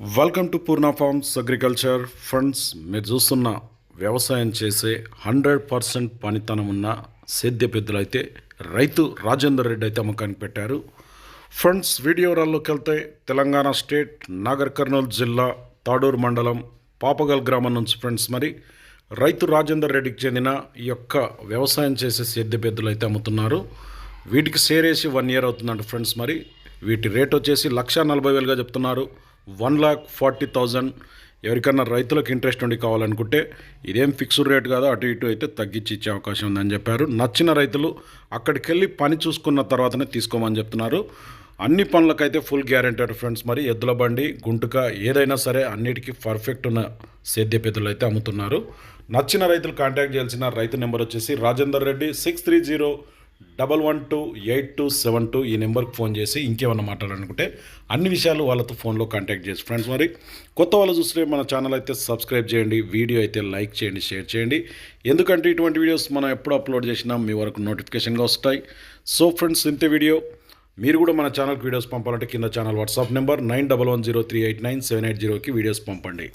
Welcome to Poorna farms agriculture funds మీరు చూస్తున్న వ్యవసాయం చేసే హండ్రెడ్ పర్సెంట్ పనితనం ఉన్న సేద్య పెద్దలు అయితే రైతు రాజేందర్ రెడ్డి అయితే అమ్మకానికి పెట్టారు. ఫ్రెండ్స్ వీడియో రాల్లోకి వెళ్తే తెలంగాణ స్టేట్ నాగర్ కర్నూలు జిల్లా తాడూరు మండలం పాపగల్ గ్రామం నుంచి ఫ్రెండ్స్ మరి రైతు రాజేందర్ రెడ్డికి చెందిన ఈ యొక్క వ్యవసాయం చేసే సేద్య పెద్దలు అయితే అమ్ముతున్నారు. వీటికి సేరేసి వన్ ఇయర్ అవుతుందంట ఫ్రెండ్స్ మరి వీటి రేట్ వచ్చేసి లక్ష నలభై వేలుగా చెప్తున్నారు. వన్ లాక్ ఫార్టీ థౌజండ్ ఎవరికన్నా రైతులకు ఇంట్రెస్ట్ ఉండి కావాలనుకుంటే ఇదేం ఫిక్స్డ్ రేట్ కాదు అటు ఇటు అయితే తగ్గించి ఇచ్చే అవకాశం ఉందని చెప్పారు. నచ్చిన రైతులు అక్కడికి వెళ్ళి పని చూసుకున్న తర్వాతనే తీసుకోమని చెప్తున్నారు. అన్ని పనులకైతే ఫుల్ గ్యారంటీ ఫ్రెండ్స్ మరి. ఎద్దుల బండి గుంటుక ఏదైనా సరే అన్నిటికీ పర్ఫెక్ట్ ఉన్న సేద్యపేదలు అయితే అమ్ముతున్నారు. నచ్చిన రైతులు కాంటాక్ట్ చేయాల్సిన రైతు నెంబర్ వచ్చేసి Rajender Reddy six three zero double one two eight two seven two ఈ నెంబర్కి ఫోన్ చేసి ఇంకేమన్నా మాట్లాడాలనుకుంటే అన్ని విషయాలు వాళ్ళతో ఫోన్లో కాంటాక్ట్ చేసి ఫ్రెండ్స్ మరి కొత్త వాళ్ళు చూస్తే మన ఛానల్ అయితే సబ్స్క్రైబ్ చేయండి వీడియో అయితే లైక్ చేయండి షేర్ చేయండి. ఎందుకంటే ఇటువంటి వీడియోస్ మనం ఎప్పుడు అప్లోడ్ చేసినా మీ వరకు నోటిఫికేషన్గా వస్తాయి. సో ఫ్రెండ్స్ ఇంతే వీడియో. మీరు కూడా మన ఛానల్కి వీడియోస్ పంపాలంటే కింద channel WhatsApp number nine double one zero three eight nine seven eight జీరోకి వీడియోస్ పంపండి.